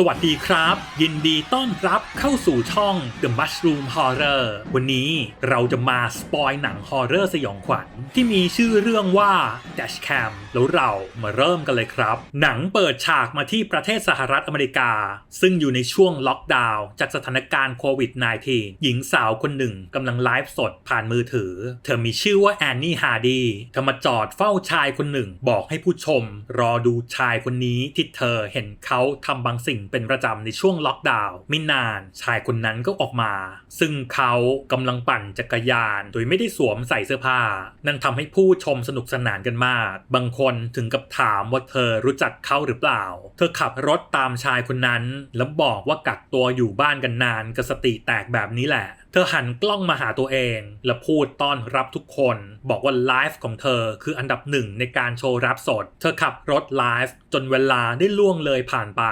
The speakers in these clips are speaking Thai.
สวัสดีครับ ยินดีต้อนรับเข้าสู่ช่อง The Mushroom Horror วันนี้เราจะมาสปอยหนังฮอร์เรอร์สยองขวัญ ที่มีชื่อเรื่องว่า Dashcam แล้วเรามาเริ่มกันเลยครับ หนังเปิดฉากมาที่ประเทศสหรัฐอเมริกา ซึ่งอยู่ในช่วงล็อกดาวน์จากสถานการณ์โควิด -19 หญิงสาวคนหนึ่งกำลังไลฟ์สดผ่านมือถือ เธอมีชื่อว่าแอนนี่ฮาร์ดีเธอมาจอดเฝ้าชายคนหนึ่ง บอกให้ผู้ชม รอดูชายคนนี้ที่เธอเห็นเขาทำบางสิ่งเป็นประจำในช่วงล็อกดาวน์ไม่นาน ชายคนนั้นก็ออกมา ซึ่งเขากำลังปั่นจักรยาน โดยไม่ได้สวมใส่เสื้อผ้า นั่นทำให้ผู้ชมสนุกสนานกันมาก บางคนถึงกับถามว่าเธอรู้จักเขาหรือเปล่า เธอขับรถตามชายคนนั้น แล้วบอกว่ากักตัวอยู่บ้านกันนานก็สติแตกแบบนี้แหละเธอหันกล้องมาหาตัวเอง และพูดต้อนรับทุกคน บอกว่าไลฟ์ของเธอคืออันดับหนึ่งในการโชว์รับสด เธอขับรถไลฟ์จนเวลาได้ล่วงเลยผ่านไป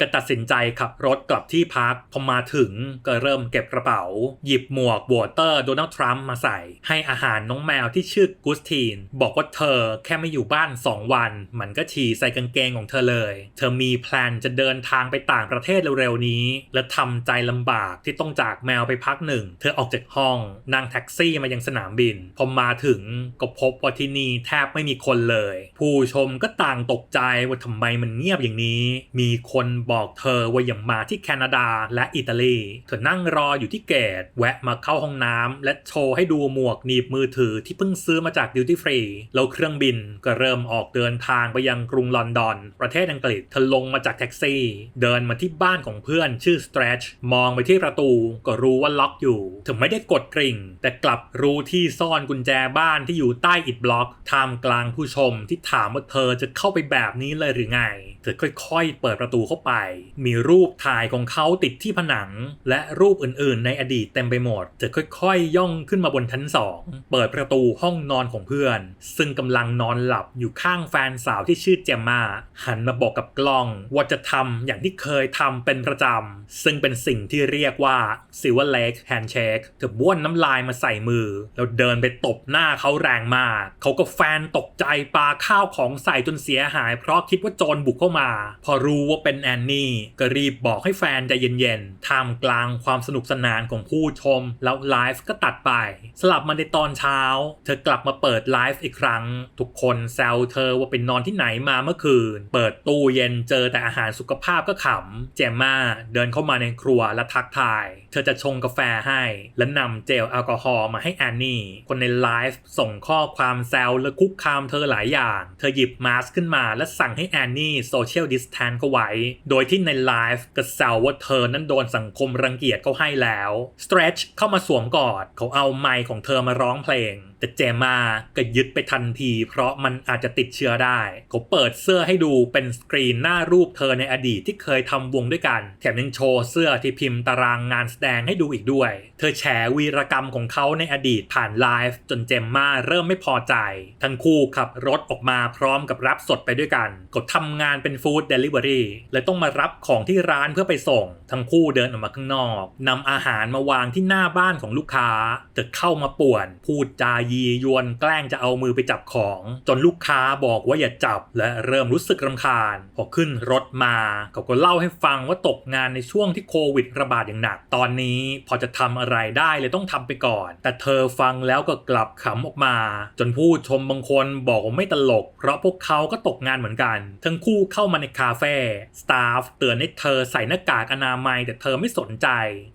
ก็ตัดสินใจขับรถกลับที่พักพอมาถึงก็เริ่มเก็บกระเป๋า หยิบหมวกวอเตอร์โดนัลด์ทรัมป์มาใส่ ให้อาหารน้องแมวที่ชื่อกุสทีน บอกว่าเธอแค่ไม่อยู่บ้าน 2 วัน มันก็ฉี่ใส่กางเกงของเธอเลย เธอมีแพลนจะเดินทางไปต่างประเทศเร็วๆนี้ และทำใจลำบากที่ต้องจากแมวไปพักหนึ่งเธอออกจากห้องนั่งแท็กซี่มายังสนามบิน พอมาถึงก็พบว่าที่นี่แทบไม่มีคนเลย ผู้ชมก็ต่างตกใจว่าทำไมมันเงียบอย่างนี้ มีคนบอกเธอว่าอย่ามาที่แคนาดาและอิตาลี เธอนั่งรออยู่ที่เกต แวะมาเข้าห้องน้ำและโชว์ให้ดูหมวกหนีบมือถือที่เพิ่งซื้อมาจากดิวตี้ฟรีแล้วเครื่องบินก็เริ่มออกเดินทางไปยังกรุงลอนดอน ประเทศอังกฤษเธอลงมาจากแท็กซี่ เดินมาที่บ้านของเพื่อนชื่อ Stretch มองไปที่ประตูก็รู้ว่าล็อกอยู่ถึงไม่ได้กดกริ่ง แต่กลับรู้ที่ซ่อนกุญแจบ้านที่อยู่ใต้อิฐบล็อกท่ามกลางผู้ชมที่ถามว่าเธอจะเข้าไปแบบนี้เลยหรือไง เธอค่อยๆ เปิดประตูเข้าไป มีรูปถ่ายของเขาติดที่ผนัง และรูปอื่นๆ ในอดีตเต็มไปหมด เธอค่อยๆ ย่องขึ้นมาบนชั้นสอง เปิดประตูห้องนอนของเพื่อน ซึ่งกำลังนอนหลับอยู่ข้างแฟนสาวที่ชื่อเจมมาหันมาบอกกับกล้องว่าจะทำอย่างที่เคยทำเป็นประจำ ซึ่งเป็นสิ่งที่เรียกว่า Silver Lake Handshake เธอบ้วนน้ำลายมาใส่มือ แล้วเดินไปตบหน้าเขาแรงมาก เขาก็แฟนตกใจปาข้าวของใส่จนเสียหาย เพราะคิดว่าโจรบุกเข้ามา พอรู้ว่าเป็นแอนนี่ก็รีบบอกให้แฟนใจเย็นๆท่ามกลางความสนุกสนานของผู้ชม แล้วไลฟ์ก็ตัดไป สลับมาในตอนเช้า เธอกลับมาเปิดไลฟ์อีกครั้ง ทุกคนแซวเธอว่าเป็นนอนที่ไหนมาเมื่อคืน เปิดตู้เย็นเจอแต่อาหารสุขภาพก็ขำเจมมาเดินเข้ามาในครัวและทักทาย เธอจะชงกาแฟให้ และนำเจลแอลกอฮอล์มาให้แอนนี่ คนในไลฟ์ส่งข้อความแซวและคุกคามเธอหลายอย่าง เธอหยิบมาสก์ขึ้นมาและสั่งให้แอนนี่โซเชียลดิสแทนเขาไว้ โดยที่ในไลฟ์ก็แซวว่าเธอนั้นโดนสังคมรังเกียจเขาให้แล้ว Stretch เข้ามาสวมกอดเขาเอาไมค์ของเธอมาร้องเพลง แต่เจมาก็ยึดไปทันที เพราะมันอาจจะติดเชื้อได้เขาเปิดเสื้อให้ดูเป็นสกรีนหน้ารูปเธอในอดีตที่เคยทำวงด้วยกัน แถมยังโชว์เสื้อที่พิมพ์ตารางงานแสดงให้ดูอีกด้วย เธอแฉวีรกรรมของเขาในอดีตผ่านไลฟ์จนเจมมาเริ่มไม่พอใจ ทั้งคู่ขับรถออกมาพร้อมกับรับสดไปด้วยกันเขาทำงานเป็นฟู้ดเดลิเวอรี่เลยต้องมารับของที่ร้านเพื่อไปส่ง ทั้งคู่เดินออกมาข้างนอกนำอาหารมาวางที่หน้าบ้านของลูกค้าเธอเข้ามาป่วนพูดจายียวนแกล้งจะเอามือไปจับของ จนลูกค้าบอกว่าอย่าจับ และเริ่มรู้สึกรำคาญ พอขึ้นรถมาเขาก็เล่าให้ฟังว่าตกงานในช่วงที่โควิดระบาดอย่างหนัก ตอนนี้พอจะทำอะไรได้เลยต้องทำไปก่อน แต่เธอฟังแล้วก็กลับขำออกมา จนผู้ชมบางคนบอกว่าไม่ตลก เพราะพวกเขาก็ตกงานเหมือนกัน ทั้งคู่เข้ามาในคาเฟ่สตาฟเตือนให้เธอใส่หน้ากากอนามัย แต่เธอไม่สนใจ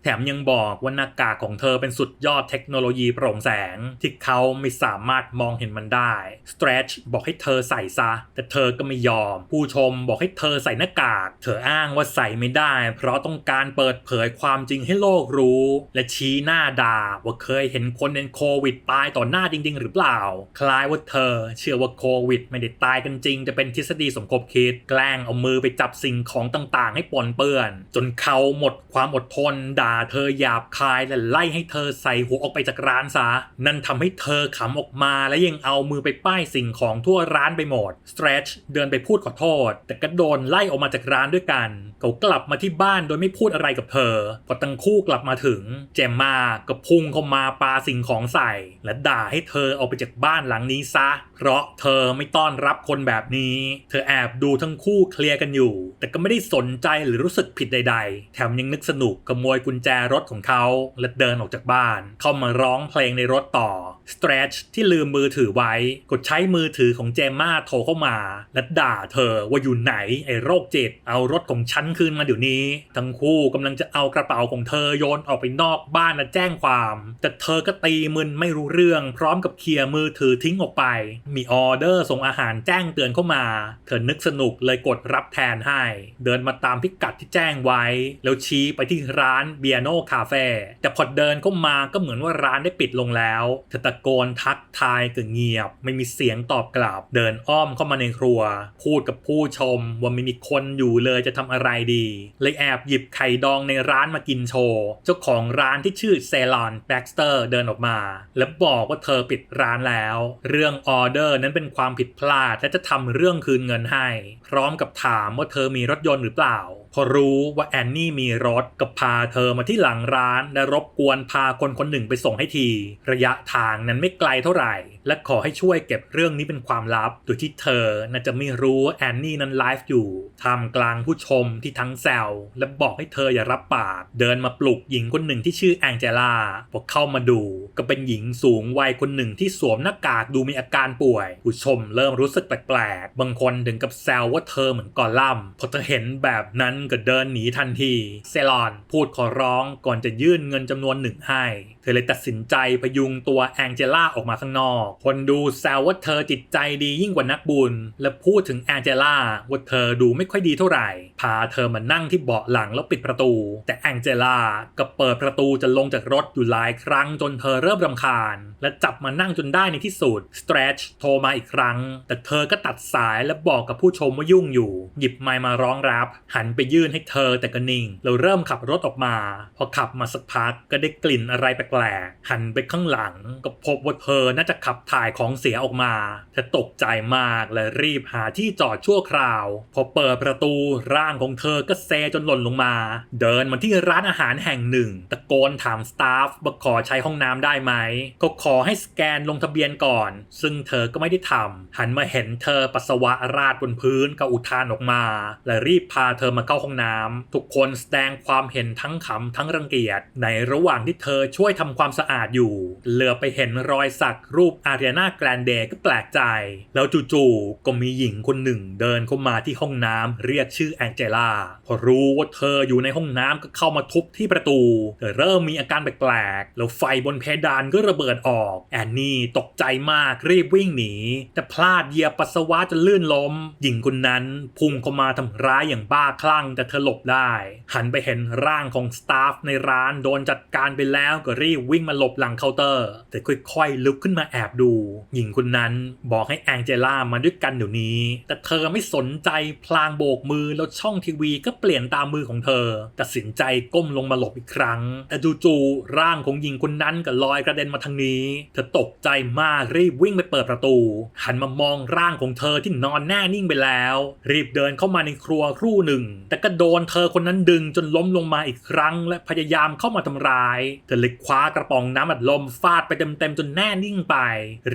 แถมยังบอกว่าหน้ากากของเธอเป็นสุดยอดเทคโนโลยีโปร่งแสงที่เขาไม่สามารถมองเห็นมันได้ Stretch บอกให้เธอใส่ซะ แต่เธอก็ไม่ยอม ผู้ชมบอกให้เธอใส่หน้ากาก เธออ้างว่าใส่ไม่ได้ เพราะต้องการเปิดเผยความจริงให้โลกรู้ และชี้หน้าด่าว่าเคยเห็นคนเป็นโควิดตายต่อหน้าจริง ๆ หรือเปล่า คล้ายว่าเธอ เชื่อว่าโควิด ไม่ได้ตายกันจริง จะเป็นทฤษฎีสมคบคิด แกล้งเอามือไปจับสิ่งของต่างๆ ให้ปนเปื้อน จนเขาหมดความอดทนด่าเธอหยาบคายและไล่ให้เธอใส่หัวออกไปจากร้านซะ นั่นทำให้เธอขำออกมาและยังเอามือไปป้ายสิ่งของทั่วร้านไปหมด Stretch เดินไปพูดขอโทษ แต่ก็โดนไล่ออกมาจากร้านด้วยกันเขากลับมาที่บ้านโดยไม่พูดอะไรกับเธอ พอทั้งคู่กลับมาถึง เจมมาก็พุ่งเข้ามาปาสิ่งของใส่ และด่าให้เธอออกไปจากบ้านหลังนี้ซะเพเพราะเธอไม่ต้อนรับคนแบบนี้ เธอแอบดูทั้งคู่เคลียร์กันอยู่ แต่ก็ไม่ได้สนใจหรือรู้สึกผิดใด ๆ แถมยังนึกสนุกขโมยกุญแจรถของเขาและเดินออกจากบ้าน เข้ามาร้องเพลงในรถต่อ Stretch ที่ลืมมือถือไว้กดใช้มือถือของเจมมาโทรเข้ามา และด่าเธอว่าอยู่ไหนไอ้โรคจิตเอารถของฉันคืนมาเดี๋ยวนี้ ทั้งคู่กำลังจะเอากระเป๋าของเธอโยนออกไปนอกบ้านและแจ้งความ แต่เธอก็ตีมึนไม่รู้เรื่อง พร้อมกับเคลียร์มือถือทิ้งออกไป มีออเดอร์ส่งอาหารแจ้งเตือนเข้ามา เธอนึกสนุกเลยกดรับแทนให้ เดินมาตามพิกัดที่แจ้งไว้ แล้วชี้ไปที่ร้านเบียโนคาเฟ่แต่พอเดินเข้ามาก็เหมือนว่าร้านได้ปิดลงแล้วเธอตะโกนทักทายก็เงียบ ไม่มีเสียงตอบกลับ เดินอ้อมเข้ามาในครัว พูดกับผู้ชมว่าไม่มีคนอยู่เลยจะทำอะไรดี เลยแอบหยิบไข่ดองในร้านมากินโชว์ เจ้าของร้านที่ชื่อเซลอนแบ็กสเตอร์เดินออกมา และบอกว่าเธอปิดร้านแล้ว เรื่องออเดอร์นั้นเป็นความผิดพลาดและจะทำเรื่องคืนเงินให้ พร้อมกับถามว่าเธอมีรถยนต์หรือเปล่าพอรู้ว่าแอนนี่มีรถก็พาเธอมาที่หลังร้าน และรบกวนพาคนคนหนึ่งไปส่งให้ที ระยะทางนั้นไม่ไกลเท่าไหร่ และขอให้ช่วยเก็บเรื่องนี้เป็นความลับ โดยที่เธอน่าจะไม่รู้แอนนี่นั้นไลฟ์อยู่ท่ามกลางผู้ชมที่ทั้งแซวและบอกให้เธออย่ารับปาก เดินมาปลุกหญิงคนหนึ่งที่ชื่อแองเจล่าพอเข้ามาดู ก็เป็นหญิงสูงวัยคนหนึ่งที่สวมหน้ากากดูมีอาการป่วย ผู้ชมเริ่มรู้สึกแปลกๆ บางคนถึงกับแซวว่าเธอเหมือนกอลัมพอเธอเห็นแบบนั้นก็เดินหนีทันที เซลอนพูดขอร้องก่อนจะยื่นเงินจำนวนหนึ่งให้ เธอเลยตัดสินใจพยุงตัวแองเจล่าออกมาข้างนอกคนดูแซวว่าเธอจิตใจดียิ่งกว่านักบุญ และพูดถึงแองเจล่าว่าเธอดูไม่ค่อยดีเท่าไหร่ พาเธอมานั่งที่เบาะหลังแล้วปิดประตู แต่แองเจล่าก็เปิดประตูจะลงจากรถอยู่หลายครั้งจนเธอเริ่มรำคาญ และจับมานั่งจนได้ในที่สุด Stretch โทรมาอีกครั้ง แต่เธอก็ตัดสายและบอกกับผู้ชมว่ายุ่งอยู่ หยิบไมค์มาร้องรับ หันไปยื่นให้เธอแต่ก็นิ่งแล้วเริ่มขับรถออกมา พอขับมาสักพักก็ได้กลิ่นอะไรแปลกๆหันไปข้างหลัง ก็พบว่าเธอน่าจะขับถ่ายของเสียออกมาเธอตกใจมากและรีบหาที่จอดชั่วคราว พอเปิดประตูร่างของเธอก็เซจนหล่นลงมา เดินมาที่ร้านอาหารแห่งหนึ่ง ตะโกนถามสตาฟว่าขอใช้ห้องน้ำได้ไหมก็ขอขอให้สแกนลงทะเบียนก่อน ซึ่งเธอก็ไม่ได้ทำหันมาเห็นเธอปัสสาวะราดบนพื้นก็อุทานออกมา และรีบพาเธอมาเข้าห้องน้ำทุกคนแสดงความเห็นทั้งขำทั้งรังเกียจในระหว่างที่เธอช่วยทำความสะอาดอยู่ เหลือไปเห็นรอยสักรูปอารีนาแกรนเดก็แปลกใจ แล้วจู่ๆก็มีหญิงคนหนึ่งเดินเข้ามาที่ห้องน้ำเรียกชื่อแองเจล่าพอรู้ว่าเธออยู่ในห้องน้ำก็เข้ามาทุบที่ประตูเธอเริ่มมีอาการแปลกๆแล้วไฟบนเพดานก็ระเบิดออกแอนนี่ตกใจมากรีบวิ่งหนี แต่พลาดเหยียบปัสสาวะจนลื่นล้ม หญิงคนนั้นพุ่งเข้ามาทำร้ายอย่างบ้าคลั่งแต่เธอหลบได้ หันไปเห็นร่างของสตาฟในร้านโดนจัดการไปแล้วก็รีบวิ่งมาหลบหลังเคาน์เตอร์ แต่ค่อยๆลุกขึ้นมาแอบดู หญิงคนนั้นบอกให้แองเจล่ามาด้วยกันเดี๋ยวนี้ แต่เธอไม่สนใจพลางโบกมือแล้วช่องทีวีก็เปลี่ยนตามมือของเธอ ตัดสินใจก้มลงมาหลบอีกครั้งแต่จู่ๆร่างของหญิงคนนั้นก็ลอยกระเด็นมาทางนี้เธอตกใจมากรีบวิ่งไปเปิดประตู หันมามองร่างของเธอที่นอนแน่นิ่งไปแล้ว รีบเดินเข้ามาในครัวครู่หนึ่ง แต่ก็โดนเธอคนนั้นดึงจนล้มลงมาอีกครั้ง และพยายามเข้ามาทำร้าย เธอเลยคว้ากระป๋องน้ำอัดลมฟาดไปเต็มๆจนแน่นิ่งไป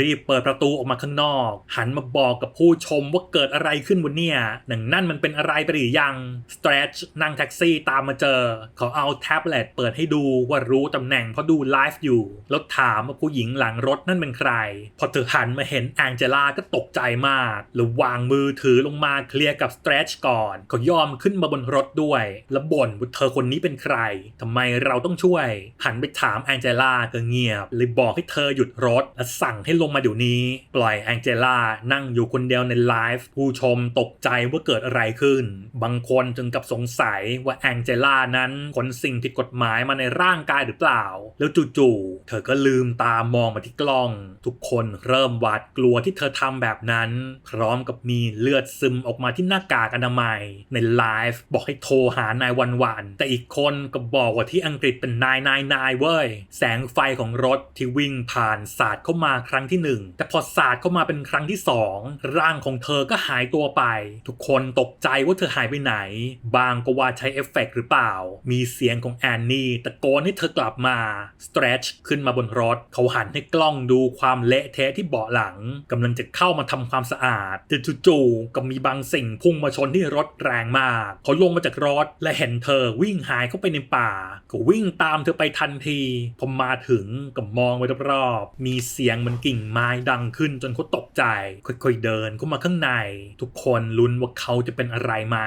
รีบเปิดประตูออกมาข้างนอก หันมาบอกกับผู้ชมว่าเกิดอะไรขึ้นบนเนี่ยหนังนั่นมันเป็นอะไรไปหรือยัง Stretch นั่งแท็กซี่ตามมาเจอ เขาเอาแท็บเล็ตเปิดให้ดูว่ารู้ตำแหน่งเพราะดูไลฟ์อยู่แล้วถามว่าผู้หญิงหลังรถนั่นเป็นใคร พอเธอหันมาเห็นแองเจล่าก็ตกใจมากแล้ววางมือถือลงมาเคลียร์กับ Stretch ก่อนเขายอมขึ้นมาบนรถด้วย แล้วบ่นว่าเธอคนนี้เป็นใครทำไมเราต้องช่วย หันไปถามแองเจล่าก็เงียบเลยบอกให้เธอหยุดรถและสั่งให้ลงมาเดี๋ยวนี้ ปล่อยแองเจล่านั่งอยู่คนเดียวในไลฟ์ผู้ชมตกใจว่าเกิดอะไรขึ้น บางคนถึงกับสงสัยว่าแองเจล่านั้นขนสิ่งผิดกฎหมายมาในร่างกายหรือเปล่า แล้วจู่ๆเธอก็ลืมตามมองมาที่กล้อง ทุกคนเริ่มหวาดกลัวที่เธอทำแบบนั้น พร้อมกับมีเลือดซึมออกมาที่หน้ากากอนามัย ในไลฟ์บอกให้โทรหานายวันวันแต่อีกคนก็บอกว่าที่อังกฤษเป็นนายนายนายเว้ย แสงไฟของรถที่วิ่งผ่านสาดเข้ามาครั้งที่หนึ่งแต่พอสาดเข้ามาเป็นครั้งที่สองร่างของเธอก็หายตัวไป ทุกคนตกใจว่าเธอหายไปไหน บางก็ว่าใช้เอฟเฟกต์หรือเปล่า มีเสียงของแอนนี่ตะโกนให้เธอกลับมา Stretch ขึ้นมาบนรถเขาหันนให้กล้องดูความเละเทะที่เบาะหลังกำลังจะเข้ามาทำความสะอาดแต่จู่ๆก็มีบางสิ่งพุ่งมาชนที่รถแรงมากเขาลงมาจากรถและเห็นเธอวิ่งหายเข้าไปในป่า ก็วิ่งตามเธอไปทันทีพอมาถึงก็มองไปรอบๆมีเสียงเหมันกิ่งไม้ดังขึ้นจนเขาตกใจ ค่อยๆเดินเข้ามาข้างใน ทุกคนลุ้นว่าเขาจะเป็นอะไรไหม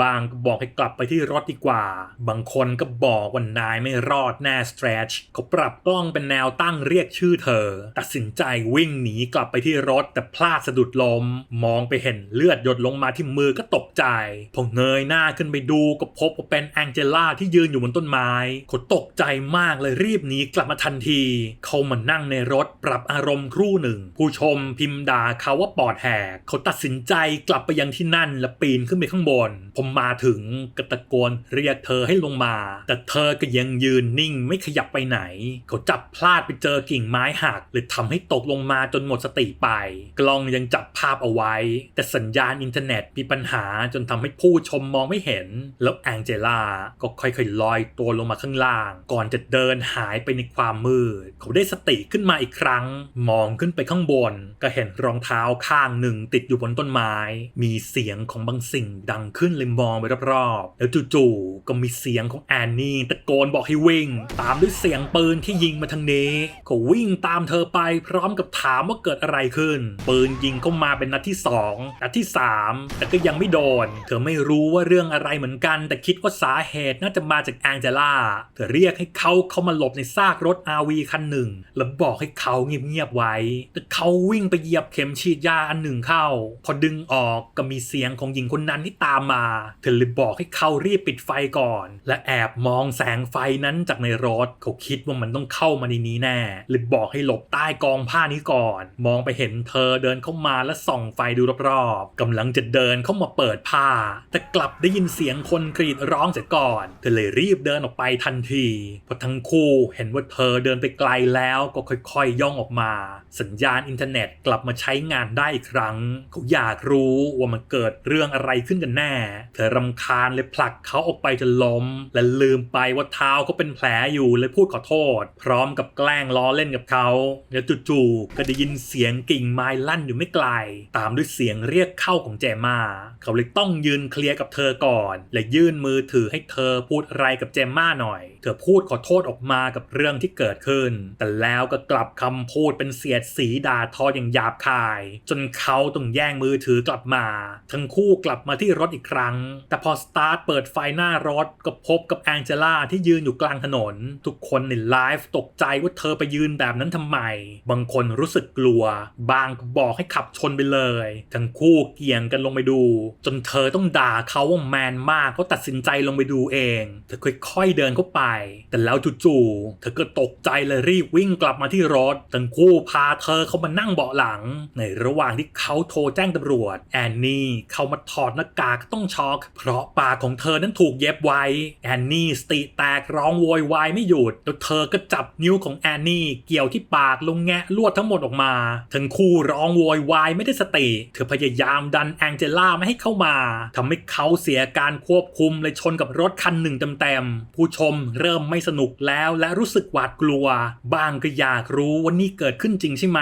บางก็บอกให้กลับไปที่รถดีกว่า บางคนก็บอกว่านายไม่รอดแน่ Stretch เขาปรับกล้องเป็นแนวตั้งเรียกชื่อเธอ ตัดสินใจวิ่งหนีกลับไปที่รถแต่พลาดสะดุดล้ม มองไปเห็นเลือดหยดลงมาที่มือก็ตกใจพอเงยหน้าขึ้นไปดูก็พบว่าเป็นแองเจล่าที่ยืนอยู่บนต้นไม้เขาตกใจมากเลยรีบหนีกลับมาทันที เขามานั่งในรถปรับอารมณ์ครู่หนึ่ง ผู้ชมพิมพ์ด่าเขาว่าปอดแหก เขาตัดสินใจกลับไปยังที่นั่นและปีนขึ้นไปข้างบน ผมมาถึงกระตะโกนเรียกเธอให้ลงมา แต่เธอก็ยังยืนนิ่งไม่ขยับไปไหน เขาจับพลาดไปเจอกิิ่งไม้หักเลยทำให้ตกลงมาจนหมดสติไป กล้องยังจับภาพเอาไว้ แต่สัญญาณอินเทอร์เน็ตมีปัญหาจนทำให้ผู้ชมมองไม่เห็น แล้วแองเจล่าก็ค่อยๆลอยตัวลงมาข้างล่าง ก่อนจะเดินหายไปในความมืด เขาได้สติขึ้นมาอีกครั้ง มองขึ้นไปข้างบน ก็เห็นรองเท้าข้างหนึ่งติดอยู่บนต้นไม้ มีเสียงของบางสิ่งดังขึ้นเลยมองไปรอบๆ แล้วจู่ๆก็มีเสียงของแอนนี่ตะโกนบอกให้วิ่ง ตามด้วยเสียงปืนที่ยิงมาทางนี้เขาวิ่งตามเธอไปพร้อมกับถามว่าเกิดอะไรขึ้น ปืนยิงเข้ามาเป็นนัดที่สองนัดที่สามแต่ก็ยังไม่โดน เธอไม่รู้ว่าเรื่องอะไรเหมือนกัน แต่คิดว่าสาเหตุน่าจะมาจากแองเจล่าเธอเรียกให้เขาเข้ามาหลบในซากรถ RV คันหนึ่ง แล้วบอกให้เขาเงียบๆไว้ แต่เขาวิ่งไปเหยียบเข็มฉีดยาอันหนึ่งเข้า พอดึงออกก็มีเสียงของหญิงคนนั้นที่ตามมา เธอเลยบอกให้เขารีบปิดไฟก่อน และแอบมองแสงไฟนั้นจากในรถ เขาคิดว่ามันต้องเข้ามาในนี้แน่เลยบอกให้หลบใต้กองผ้านี้ก่อน มองไปเห็นเธอเดินเข้ามาและส่องไฟดูรอบๆกำลังจะเดินเข้ามาเปิดผ้า แต่กลับได้ยินเสียงคนกรีดร้องเสียก่อน เธอเลยรีบเดินออกไปทันทีพอทั้งคู่เห็นว่าเธอเดินไปไกลแล้วก็ค่อยๆย่องออกมา สัญญาณอินเทอร์เน็ตกลับมาใช้งานได้อีกครั้ง เขาอยากรู้ว่ามันเกิดเรื่องอะไรขึ้นกันแน่ เธอรำคาญเลยผลักเขาออกไปจนล้ม และลืมไปว่าเท้าเขาเป็นแผลอยู่เลยพูดขอโทษ พร้อมกับแกล้งล้อเล่นกับเขาแล้วจู่ๆก็ได้ยินเสียงกิ่งไม้ลั่นอยู่ไม่ไกล ตามด้วยเสียงเรียกเข้าของแจมา เขาเลยต้องยืนเคลียร์กับเธอก่อน และยื่นมือถือให้เธอพูดอะไรกับเจมมาหน่อย เธอพูดขอโทษออกมากับเรื่องที่เกิดขึ้น แต่แล้วก็กลับคำพูดเป็นเสียดสีด่าทออย่างหยาบคาย จนเขาต้องแย่งมือถือกลับมา ทั้งคู่กลับมาที่รถอีกครั้ง แต่พอสตาร์ทเปิดไฟหน้ารถก็พบกับแองเจล่าที่ยืนอยู่กลางถนน ทุกคนในไลฟ์ตกใจว่าเธอไปยืนแบบนั้นทำไม บางคนรู้สึกกลัว บางก็บอกให้ขับชนไปเลย ทั้งคู่เกี่ยงกันลงไปดู จนเธอต้องด่าเขาว่าแมนมากก็ตัดสินใจลงไปดูเองเธอค่อยๆเดินเข้าไปแต่แล้วจู่ๆเธอก็ตกใจเลยรีบวิ่งกลับมาที่รถทั้งคู่พาเธอเข้ามานั่งเบาะหลัง ในระหว่างที่เขาโทรแจ้งตำรวจ แอนนี่เข้ามาถอดหน้ากากต้องช็อก เพราะปากของเธอนั้นถูกเย็บไว้ แอนนี่สติแตกร้องโวยวายไม่หยุด แล้วเธอก็จับนิ้วของแอนนี่เกี่ยวที่ปากลงแงะลวดทั้งหมดออกมา ทั้งคู่ร้องโวยวายไม่ได้สติ เธอพยายามดันแองเจล่าไม่ให้เข้ามาทำให้เขาเสียการควบคุมเลยชนกับรถคันหนึ่งเต็มๆผู้ชมเริ่มไม่สนุกแล้วและรู้สึกหวาดกลัว บางก็อยากรู้ว่านี่เกิดขึ้นจริงใช่ไหม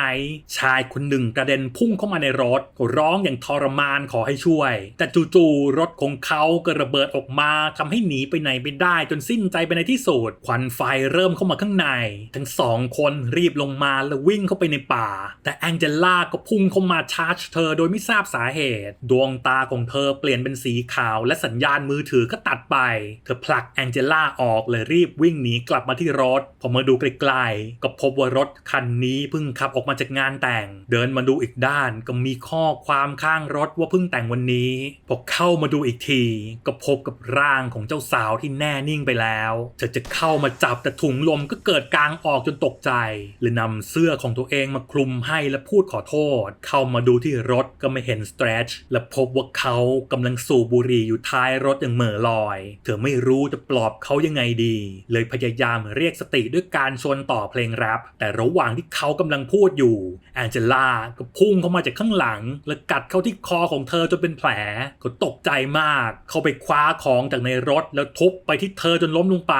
ชายคนหนึ่งกระเด็นพุ่งเข้ามาในรถ ร้องอย่างทรมานขอให้ช่วย แต่จู่ๆรถของเขาก็ระเบิดออกมาทำให้หนีไปไหนไม่ได้จนสิ้นใจไปในที่สุดควันไฟเริ่มเข้ามาข้างใน ทั้งสองคนรีบลงมาแล้ววิ่งเข้าไปในป่า แต่แองเจล่าก็พุ่งเข้ามาชาร์จเธอโดยไม่ทราบสาเหตุ ดวงตาของเธอเปลี่ยนเป็นสีขาว และสัญญาณมือถือก็ตัดไป เธอผลักแองเจล่าออกเลยรีบวิ่งหนีกลับมาที่รถ พอมาดูไกลๆก็พบว่ารถคันนี้เพิ่งขับออกมาจากงานแต่ง เดินมาดูอีกด้านก็มีข้อความข้างรถว่าเพิ่งแต่งวันนี้ พอเข้ามาดูอีกที ก็พบกับร่างของเจ้าสาวที่แน่นิ่งไปแล้ว เธอจะเข้ามาจับแต่ถุงลมก็เกิดกลางออกจนตกใจเลยนำเสื้อของตัวเองมาคลุมให้และพูดขอโทษ เข้ามาดูที่รถก็ไม่เห็นสเตรชและพบว่าเขากำลังสูบบุหรี่อยู่ท้ายรถอย่างเหม่อลอย เธอไม่รู้จะปลอบเขายังไงดีเลยพยายามเรียกสติด้วยการชวนต่อเพลงแรปแต่ระหว่างที่เขากำลังพูดอยู่แองเจล่าก็พุ่งเข้ามาจากข้างหลัง และกัดเข้าที่คอของเธอจนเป็นแผลเขาตกใจมาก เขาไปคว้าของจากในรถแล้วทุบไปที่เธอจนล้มลงไป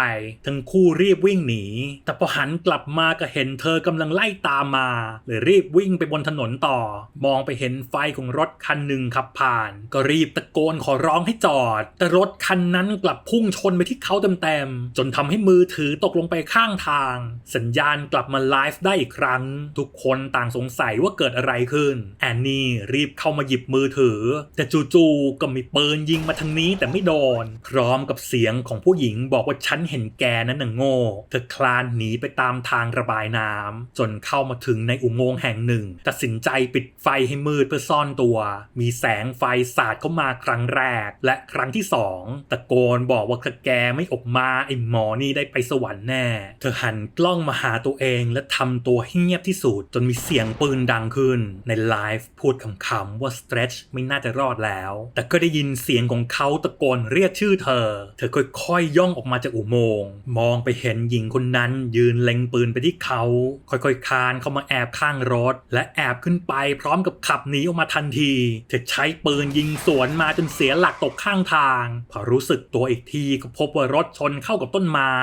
ทั้งคู่รีบวิ่งหนี แต่พอหันกลับมาก็เห็นเธอกำลังไล่ตามมาเลยรีบวิ่งไปบนถนนต่อ มองไปเห็นไฟของรถคันหนึ่งขับผ่าน ก็รีบตะโกนขอร้องให้จอด แต่รถคันนั้นกลับพุ่งชนไปที่เขาเต็มๆจนนทำให้มือถือตกลงไปข้างทาง สัญญาณกลับมาไลฟ์ได้อีกครั้ง ทุกคนต่างสงสัยว่าเกิดอะไรขึ้น แอนนี่รีบเข้ามาหยิบมือถือ แต่จู่ๆก็มีปืนยิงมาทางนี้แต่ไม่โดน พร้อมกับเสียงของผู้หญิงบอกว่าฉันเห็นแกนั้นน่ะโง่ เธอคลานหนีไปตามทางระบายน้ำจนเข้ามาถึงในอุโมงค์แห่งหนึ่ง ตัดสินใจปิดไฟให้มืดเพื่อซ่อนตัว มีแสงไฟสาดเข้ามาครั้งแรก และครั้งที่สองตะโกนบอกว่าถ้าแกไม่ออกมาไอ้หมอนี่ได้ไปสวรรค์แน่ เธอหันกล้องมาหาตัวเองและทำตัวให้เงียบที่สุดจนมีเสียงปืนดังขึ้น ในไลฟ์พูดคำๆว่า stretch ไม่น่าจะรอดแล้ว แต่ก็ได้ยินเสียงของเขาตะโกนเรียกชื่อเธอ เธอค่อยๆย่องออกมาจากอุโมงค์มองไปเห็นหญิงคนนั้น ยืนเล็งปืนไปที่เขา ค่อยๆคานเข้ามาแอบข้างรถ และแอบขึ้นไปพร้อมกับขับหนีออกมาทันที เธอใช้ปืนยิงสวนมาจนเสียหลักตกข้างทาง พอรู้สึกตัวอีกทีก็พบว่ารถชนเข้ากับต้นไม้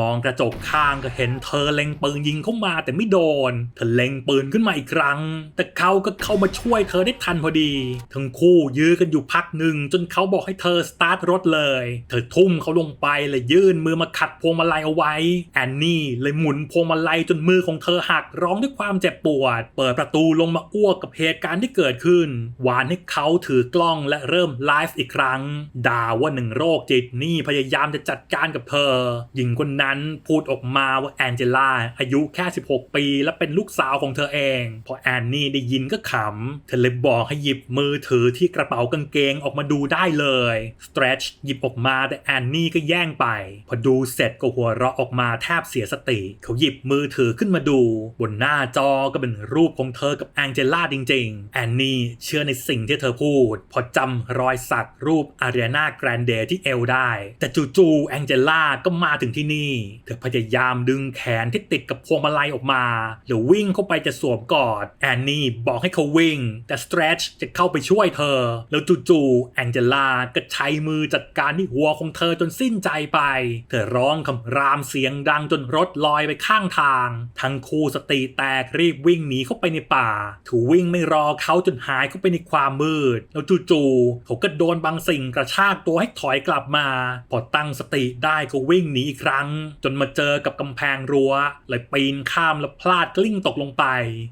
มองกระจกข้างก็เห็นเธอเล็งปืนยิงเข้ามาแต่ไม่โดน เธอเล็งปืนขึ้นมาอีกครั้ง แต่เขาก็เข้ามาช่วยเธอได้ทันพอดี ทั้งคู่ยื้อกันอยู่พักหนึ่งจนเขาบอกให้เธอสตาร์ทรถเลย เธอทุ่มเขาลงไปเลยยื่นมือมาขัดพวงมาลัยเอาไว้ แอนนี่เลยหมุนพวงมาลัยจนมือของเธอหักร้องด้วยความเจ็บปวด เปิดประตูลงมาอ้วกกับเหตุการณ์ที่เกิดขึ้นวานให้เขาถือกล้องและเริ่มไลฟ์อีกครั้ง ด่าว่าหนึ่งโรคจิตนี่พยายามจะจัดการกับเธอหญิงคนนั้นพูดออกมาว่าแองเจล่าอายุแค่ 16 ปี และเป็นลูกสาวของเธอเอง พอแอนนี่ได้ยินก็ขำ เธอเลยบอกให้หยิบมือถือที่กระเป๋ากางเกงออกมาดูได้เลย Stretch หยิบออกมาแต่แอนนี่ก็แย่งไป พอดูเสร็จก็หัวเราะออกมาแทบเสียสติ เขาหยิบมือถือขึ้นมาดู บนหน้าจอก็เป็นรูปของเธอกับแองเจล่าจริง ๆ แอนนี่เชื่อในสิ่งที่เธอพูด พอจำรอยสักรูปอารีนาแกรนเดที่เอวได้ แต่จู่ๆแองเจล่าก็มาถึงที่นี่ เธอพยายามดึงแขนที่ติดกับพวงมาลัยออกมาแล้ววิ่งเข้าไปจะสวมกอดแอนนี่บอกให้เขาวิ่ง แต่ Stretch จะเข้าไปช่วยเธอ แล้วจู่ๆแองเจล่าก็ใช้มือจัดการที่หัวของเธอจนสิ้นใจไป เธอร้องคำรามเสียงดังจนรถลอยไปข้างทาง ทั้งคู่สติแตกรีบวิ่งหนีเข้าไปในป่าถูวิ่งไม่รอเขาจนหายเข้าไปในความมืด แล้วจู่ๆเขาก็โดนบางสิ่งกระชากตัวให้ถอยกลับมา พอตั้งสติได้ก็วิ่งหนีอีกครั้ง จนมาเจอกับกำแพงรั้วเลยปีนข้ามแล้วพลาดกลิ้งตกลงไป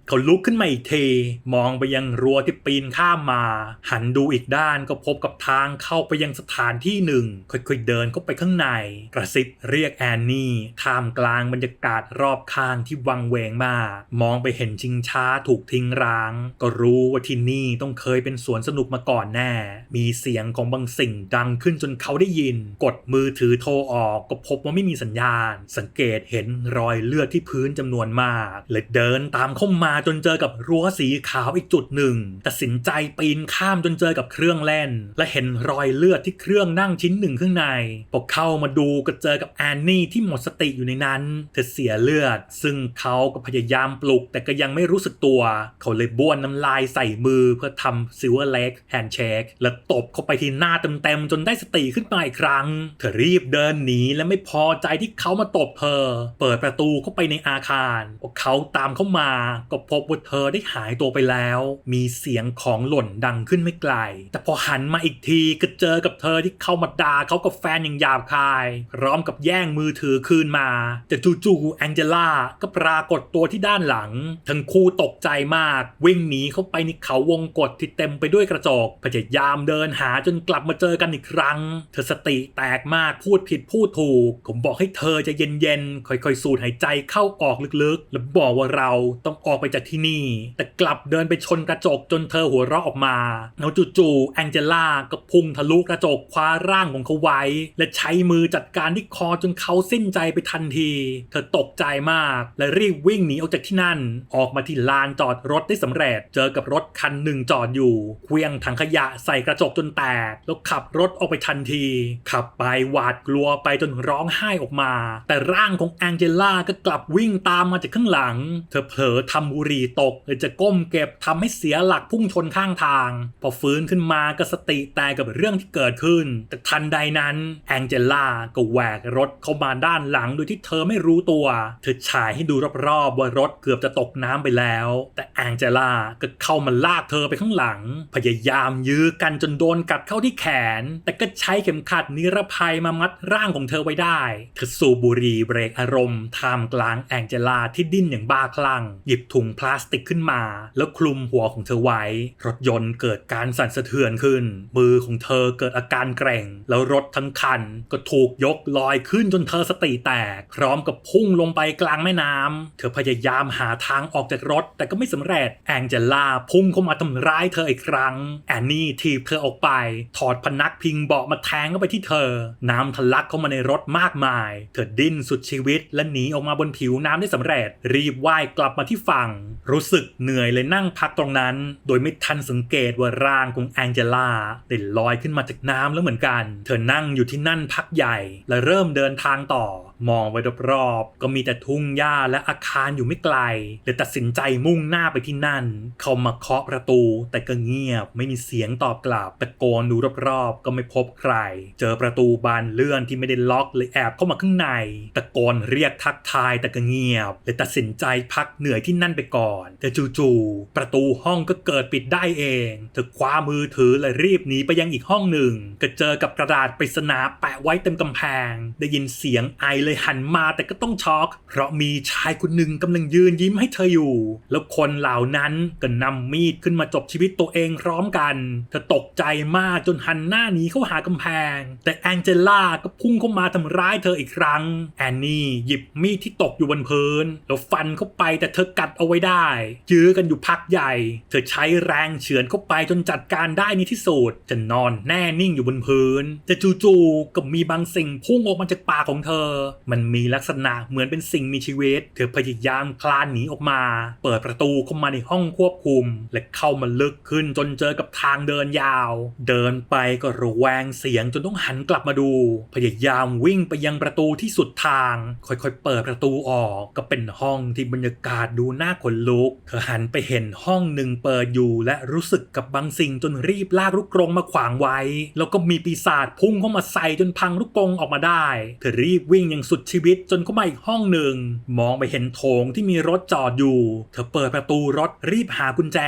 เขาลุกขึ้นมาอีกทีมองไปยังรั้วที่ปีนข้ามมา หันดูอีกด้านก็พบกับทางเข้าไปยังสถานที่หนึ่ง ค่อยๆเดินเข้าไปข้างใน กระซิบเรียกแอนนี่ท่ามกลางบรรยากาศรอบข้างที่วังเวงมากมองไปเห็นชิงช้าถูกทิ้งร้าง ก็รู้ว่าที่นี่ต้องเคยเป็นสวนสนุกมาก่อนแน่ มีเสียงของบางสิ่งดังขึ้นจนเขาได้ยิน กดมือถือโทรออกก็พบว่าไม่มีสัญญาณ สังเกตเห็นรอยเลือดที่พื้นจำนวนมากเลยเดินตามเข้ามาจนเจอกับรั้วสีขาวอีกจุดหนึ่งตัดสินใจปีนข้ามจนเจอกับเครื่องเล่น และเห็นรอยเลือดที่เครื่องนั่งชิ้นหนึ่งข้างในพอเข้ามาดูก็เจอกับแอนนี่ที่หมดสติอยู่ในนั้น เธอเสียเลือด ซึ่งเขาก็พยายามปลุก แต่ก็ยังไม่รู้สึกตัว เขาเลยบ้วนน้ำลายใส่มือเพื่อทำซิลเวอร์เล็กแฮนด์เชคและตบเข้าไปที่หน้าเต็มๆจนได้สติขึ้นมาอีกครั้ง เธอรีบเดินหนีและไม่พอใจที่เขามาตบเธอ เปิดประตูเข้าไปในอาคารพอเขาตามเข้ามาก็พบว่าเธอได้หายตัวไปแล้ว มีเสียงของหล่นดังขึ้นไม่ไกล แต่พอหันมาอีกทีก็เจอกับเธอที่เข้ามาด่าเขากับแฟนอย่างหยาบคาย พร้อมกับแย่งมือถือคืนมา แต่จู่ๆแองเจล่าก็ปรากฏตัวที่ด้านหลัง ทั้งคู่ตกใจมาก วิ่งหนีเข้าไปในเขาวงกฏที่เต็มไปด้วยกระจกพยายามเดินหาจนกลับมาเจอกันอีกครั้ง เธอสติแตกมากพูดผิดพูดถูกผมบอกให้เธอจะเย็นๆ ค่อยๆ สูดหายใจเข้าออกลึกๆ แล้วบอกว่าเราต้องออกไปจากที่นี่ แต่กลับเดินไปชนกระจกจนเธอหัวเราะออกมาแล้วจู่ๆแองเจล่าก็พุ่งทะลุกระจกคว้าร่างของเขาไว้ และใช้มือจัดการที่คอจนเขาสิ้นใจไปทันที เธอตกใจมาก และรีบวิ่งหนีออกจากที่นั่น ออกมาที่ลานจอดรถได้สำเร็จ เจอกับรถคันหนึ่งจอดอยู่เคลี้ยงถังขยะใส่กระจกจนแตก แล้วขับรถออกไปทันที ขับไปหวาดกลัวไปจนร้องไห้ออกมา แต่ร่างของแองเจล่าก็กลับวิ่งตามมาจากข้างหลัง เธอเผลอทำบุหรี่ตกเลยจะก้มเก็บทำให้เสียหลักพุ่งชนข้างทาง พอฟื้นขึ้นมาก็สติแตกกับเรื่องที่เกิดขึ้น แต่ทันใดนั้นแองเจล่าก็แหวกรถเข้ามาด้านหลังโดยที่เธอไม่รู้ตัว เธอฉายให้ดูรอบๆว่ารถเกือบจะตกน้ำไปแล้ว แต่แองเจล่าก็เข้ามาลากเธอไปข้างหลัง พยายามยื้อกันจนโดนกัดเข้าที่แขน แต่ก็ใช้เข็มขัดนิรภัยมามัดร่างของเธอไว้ได้เธอสูบบุหรี่เบรกอารมณ์ท่ามกลางแองเจล่าที่ดิ้นอย่างบ้าคลั่ง หยิบถุงพลาสติกขึ้นมา แล้วคลุมหัวของเธอไว้ รถยนต์เกิดการสั่นสะเทือนขึ้น มือของเธอเกิดอาการเกร็งแล้วรถทั้งคันก็ถูกยกลอยขึ้นจนเธอสติแตก พร้อมกับพุ่งลงไปกลางแม่น้ำเธอพยายามหาทางออกจากรถ แต่ก็ไม่สำเร็จ แองเจล่าพุ่งเข้ามาทำร้ายเธออีกครั้ง แอนนี่ทีบเธอออกไป ถอดพนักพิงเบาะมาแทงเข้าไปที่เธอ น้ำทะลักเข้ามาในรถมากมาย เธอดิ้นสุดชีวิตและหนีออกมาบนผิวน้ำได้สำเร็จ รีบว่ายกลับมาที่ฝั่ง รู้สึกเหนื่อยเลยนั่งพักตรงนั้น โดยไม่ทันสังเกตว่าร่างของแองเจล่าได้ลอยขึ้นมาจากน้ำแล้วเหมือนกัน เธอนั่งอยู่ที่นั่นพักใหญ่ และเริ่มเดินทางต่อ มองไปรอบๆก็มีแต่ทุ่งหญ้าและอาคารอยู่ไม่ไกลเลยตัดสินใจมุ่งหน้าไปที่นั่น เขามาเคาะประตู แต่ก็เงียบไม่มีเสียงตอบกลับตะโกนดูรอบๆก็ไม่พบใคร เจอประตูบานเลื่อนที่ไม่ได้ล็อกเลยแอบเข้ามาข้างใน ตะโกนเรียกทักทายแต่ก็เงียบเลยตัดสินใจพักเหนื่อยที่นั่นไปก่อน แต่จู่ๆประตูห้องก็เกิดปิดได้เองเธอคว้ามือถือและรีบหนีไปยังอีกห้องหนึ่งก็เจอกับกระดาษปริศนาแปะไว้เต็มกำแพง ได้ยินเสียงไอเลยหันมาแต่ก็ต้องช็อก เพราะมีชายคนหนึ่งกำลังยืนยิ้มให้เธออยู่ แล้วคนเหล่านั้นก็นำมีดขึ้นมาจบชีวิตตัวเองพร้อมกันเธอตกใจมากจนหันหน้าหนีเข้าหากำแพง แต่แองเจล่าก็พุ่งเข้ามาทำร้ายเธออีกครั้ง แอนนี่หยิบมีดที่ตกอยู่บนพื้นแล้วฟันเข้าไปแต่เธอกัดเอาไว้ได้ ยื้อกันอยู่พักใหญ่ เธอใช้แรงเฉือนเข้าไปจนจัดการได้ในที่สุดจะนอนแน่นิ่งอยู่บนพื้น แต่จู่ๆก็มีบางสิ่งพุ่งออกมาจากปากของเธอมันมีลักษณะเหมือนเป็นสิ่งมีชีวิต เธอพยายามคลานหนีออกมา เปิดประตูเข้ามาในห้องควบคุม และเข้ามาลึกขึ้นจนเจอกับทางเดินยาว เดินไปก็ระแวงเสียงจนต้องหันกลับมาดู พยายามวิ่งไปยังประตูที่สุดทาง ค่อยๆ เปิดประตูออกก็เป็นห้องที่บรรยากาศดูน่าขนลุก เธอหันไปเห็นห้องหนึ่งเปิดอยู่ และรู้สึกกับบางสิ่งจนรีบลากลูกกรงมาขวางไว้ แล้วก็มีปีศาจพุ่งเข้ามาใส่จนพังลูกกรงออกมาได้ เธอรีบวิ่งย่างสุดชีวิตจนเข้ามาอีกห้องหนึ่ง มองไปเห็นโถงที่มีรถจอดอยู่ เธอเปิดประตูรถรีบหากุญแจ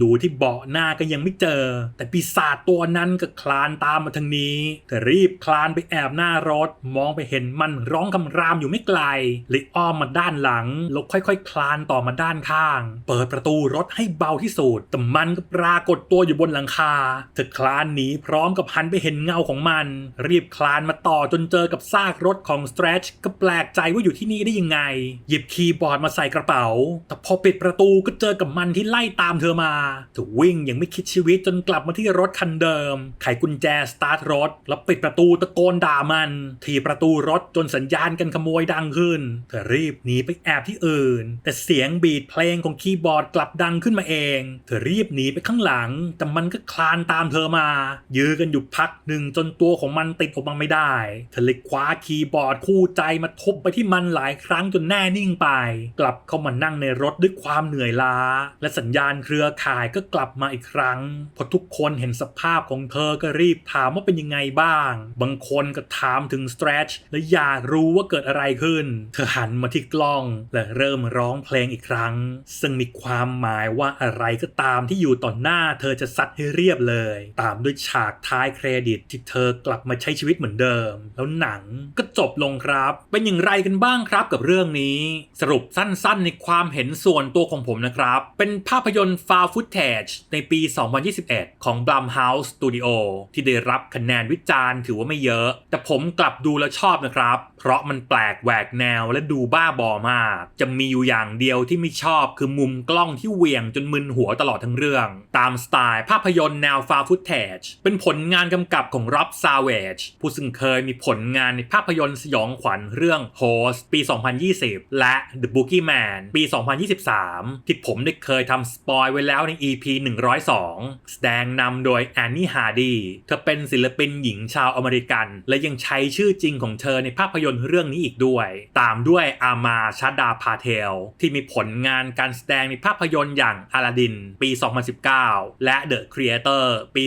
ดูที่เบาะหน้าก็ยังไม่เจอ แต่ปีศาจตัวนั้นก็คลานตามมาทางนี้เธอรีบคลานไปแอบหน้ารถ มองไปเห็นมันร้องคำรามอยู่ไม่ไกลเลยอ้อมมาด้านหลังแล้วค่อยๆ คลานต่อมาด้านข้าง เปิดประตูรถให้เบาที่สุดแต่มันก็ปรากฏตัวอยู่บนหลังคาเธอคลานหนีพร้อมกับหันไปเห็นเงาของมัน รีบคลานมาต่อจนเจอกับซากรถของสแตรก็แปลกใจว่าอยู่ที่นี่ได้ยังไง หยิบคีย์บอร์ดมาใส่กระเป๋า แต่พอปิดประตูก็เจอกับมันที่ไล่ตามเธอมาเธอวิ่งยังไม่คิดชีวิตจนกลับมาที่รถคันเดิม ไขกุญแจสตาร์ทรถ แล้วปิดประตูตะโกนด่ามัน ทีประตูรถจนสัญญาณกันขโมยดังขึ้น เธอรีบหนีไปแอบที่อื่น แต่เสียงบีดเพลงของคีย์บอร์ดกลับดังขึ้นมาเอง เธอรีบหนีไปข้างหลัง แต่มันก็คลานตามเธอมา ยื้อกันอยู่พักหนึ่งจนตัวของมันติดออกมาไม่ได้ เธอเลยคว้าคีย์บอร์ดคู่ใจมาทุบไปที่มันหลายครั้งจนแน่นิ่งไป กลับเข้ามานั่งในรถด้วยความเหนื่อยล้า และสัญญาณเครือข่ายก็กลับมาอีกครั้ง พอทุกคนเห็นสภาพของเธอก็รีบถามว่าเป็นยังไงบ้าง บางคนก็ถามถึง Stretch และอยากรู้ว่าเกิดอะไรขึ้น เธอหันมาที่กล้อง และเริ่มร้องเพลงอีกครั้ง ซึ่งมีความหมายว่าอะไรก็ตามที่อยู่ต่อหน้า เธอจะซัดให้เรียบเลย ตามด้วยฉากท้ายเครดิตที่เธอกลับมาใช้ชีวิตเหมือนเดิม แล้วหนังก็จบลงครับเป็นอย่างไรกันบ้างครับกับเรื่องนี้ สรุปสั้นๆ ในความเห็นส่วนตัวของผมนะครับ เป็นภาพยนตร์ Found Footage ในปี 2021 ของ Blumhouse Studio ที่ได้รับคะแนนวิจารณ์ถือว่าไม่เยอะ แต่ผมกลับดูแล้วชอบนะครับ เพราะมันแปลกแหวกแนวและดูบ้าบอมาก จะมีอยู่อย่างเดียวที่ไม่ชอบคือมุมกล้องที่เวียงจนมึนหัวตลอดทั้งเรื่อง ตามสไตล์ภาพยนตร์แนว Found Footage เป็นผลงานกำกับของ Rob Savage ผู้ซึ่งเคยมีผลงานในภาพยนตร์สยองขวัญเรื่อง Host ปี 2020 และ The Boogeyman ปี 2023 ที่ผมได้เคยทำสปอยไว้แล้วใน EP 102 แสดงนำโดยแอนนี่ฮาร์ดีเธอเป็นศิลปินหญิงชาวอเมริกัน และยังใช้ชื่อจริงของเธอในภาพยนตร์เรื่องนี้อีกด้วย ตามด้วยอามาชาดาพาเทล ที่มีผลงานการแสดงในภาพยนตร์อย่างอาลาดิน ปี 2019 และ The Creator ปี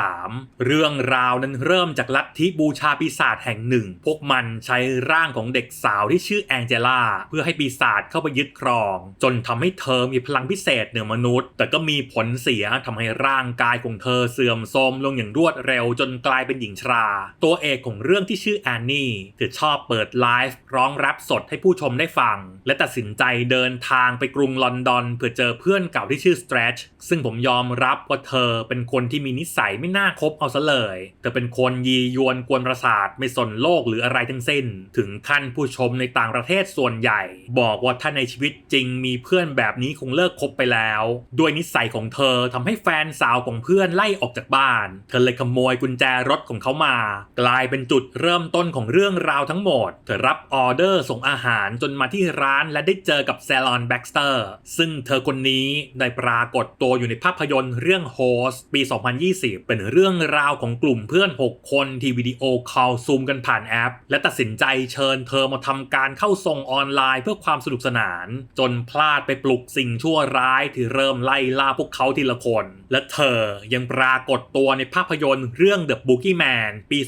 2023 เรื่องราวนั้นเริ่มจากลัทธิบูชาปีศาจแห่งหนึ่ง พวกมันใช้ร่างของเด็กสาวที่ชื่อแองเจล่าเพื่อให้ปีศาจเข้าไปยึดครอง จนทำให้เธอมีพลังพิเศษเหนือมนุษย์ แต่ก็มีผลเสียทำให้ร่างกายของเธอเสื่อมโทรมลงอย่างรวดเร็วจนกลายเป็นหญิงชรา ตัวเอกของเรื่องที่ชื่อแอนนี่เธอชอบเปิดไลฟ์ร้องแรปสดให้ผู้ชมได้ฟัง และตัดสินใจเดินทางไปกรุงลอนดอน เพื่อเจอเพื่อนเก่าที่ชื่อ Stretch ซึ่งผมยอมรับว่าเธอเป็นคนที่มีนิสัยไม่น่าคบเอาซะเลย เธอเป็นคนยียวนกวนประสาทไม่สนโลกหรืออะไรทั้งสิ้น ถึงขั้นผู้ชมในต่างประเทศส่วนใหญ่ บอกว่าถ้าในชีวิตจริงมีเพื่อนแบบนี้คงเลิกคบไปแล้ว ด้วยนิสัยของเธอทำให้แฟนสาวของเพื่อนไล่ออกจากบ้าน เธอเลยขโมยกุญแจรถของเขามา กลายเป็นจุดเริ่มต้นของเรื่องราวทั้งหมด เธอรับออเดอร์ส่งอาหารจนมาที่ร้านและได้เจอกับแซลอนแบ็กสเตอร์ซึ่งเธอคนนี้ได้ปรากฏตัวอยู่ในภาพยนตร์เรื่องโฮสปี 2020 เป็นเรื่องราวของกลุ่มเพื่อน 6 คนที่วิดีโอคอลซูมกันผ่านแอป และตัดสินใจเชิญเธอมาทำการเข้าทรงออนไลน์เพื่อความสนุกสนาน จนพลาดไปปลุกสิ่งชั่วร้ายที่เริ่มไล่ล่าพวกเขาทีละคน และเธอยังปรากฏตัวในภาพยนตร์เรื่อง The Boogeyman ปี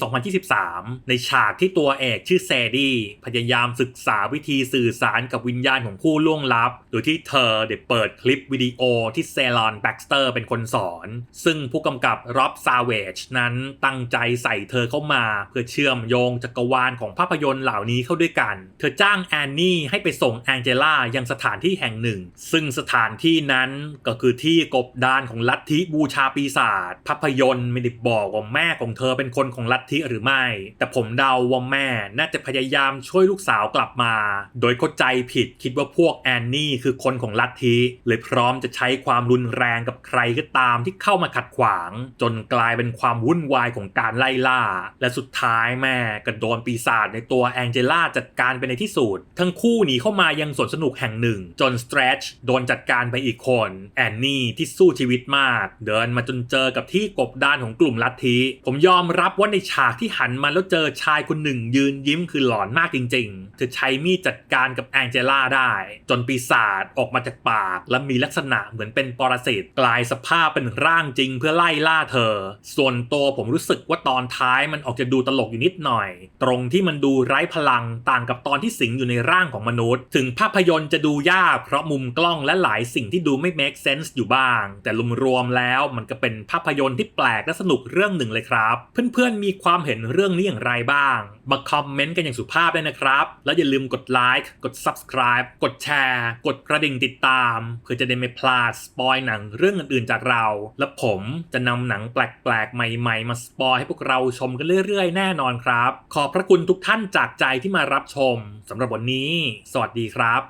2023 ในฉากที่ตัวเอกชื่อแซดี้พยายามศึกษาวิธีสื่อสารกับวิญญาณของผู้ล่วงลับ โดยที่เธอได้เปิดคลิปวิดีโอที่เซลอนแบ็กสเตอร์เป็นคนสอน ซึ่งผู้กำกับร็อบซาเวจนั้นตั้งใจใส่เธอเข้ามา เพื่อเชื่อมโยงจักรวาลของภาพยนตร์เหล่านี้เข้าด้วยกัน เธอจ้างแอนนี่ให้ไปส่งแองเจล่ายังสถานที่แห่งหนึ่ง ซึ่งสถานที่นั้นก็คือที่กบดานของลัทธิบูชาปีศาจภาพยนตร์ไม่ได้บอกว่าแม่ของเธอเป็นคนของลัทธิหรือไม่ แต่ผมเดาว่าแม่น่าจะพยายามช่วยลูกสาวกลับมา โดยเข้าใจผิดคิดว่าพวกแอนนี่คือคนของลัทธิเลยพร้อมจะใช้ความรุนแแรงกับใครก็ตามที่เข้ามาขัดขวาง จนกลายเป็นความวุ่นวายของการไล่ล่า และสุดท้ายแม่ก็โดนปีศาจในตัวแองเจล่าจัดการไปในที่สุดทั้งคู่หนีเข้ามายังสวนสนุกแห่งหนึ่ง จนสเตรชโดนจัดการไปอีกคน แอนนี่ที่สู้ชีวิตมาก เดินมาจนเจอกับที่กบดานของกลุ่มลัทธิผมยอมรับว่าในฉากที่หันมาแล้วเจอชายคนหนึ่ง ยืนยิ้มคือหลอนมากจริงๆเธอใช้มีดจัดการกับแองเจล่าได้ จนปีศาจออกมาจากปาก และมีลักษณะเหมือนเป็นปรสิตกลายสภาพเป็นร่างจริงเพื่อไล่ล่าเธอ ส่วนตัวผมรู้สึกว่าตอนท้ายมันออกจะดูตลกอยู่นิดหน่อย ตรงที่มันดูไร้พลังต่างกับตอนที่สิงอยู่ในร่างของมนุษย์ ถึงภาพยนตร์จะดูยากเพราะมุมกล้องและหลายสิ่งที่ดูไม่ make sense อยู่บ้าง แต่รวมๆแล้วมันก็เป็นภาพยนตร์ที่แปลกและสนุกเรื่องหนึ่งเลยครับ เพื่อนๆมีความเห็นเรื่องนี้อย่างไรบ้าง มาคอมเมนต์กันอย่างสุภาพด้วยนะครับ แล้วอย่าลืมกดไลค์กด subscribe กดแชร์ กดกระดิ่งติดตาม เพื่อจะได้ไม่พลาดสปอยหนังเรื่องอื่นๆจากเรา และผมจะนำหนังแปลกๆ ใหม่ๆ มาสปอยให้พวกเราชมกันเรื่อยๆ แน่นอนครับ ขอบพระคุณทุกท่านจากใจที่มารับชมสำหรับวันนี้ สวัสดีครับ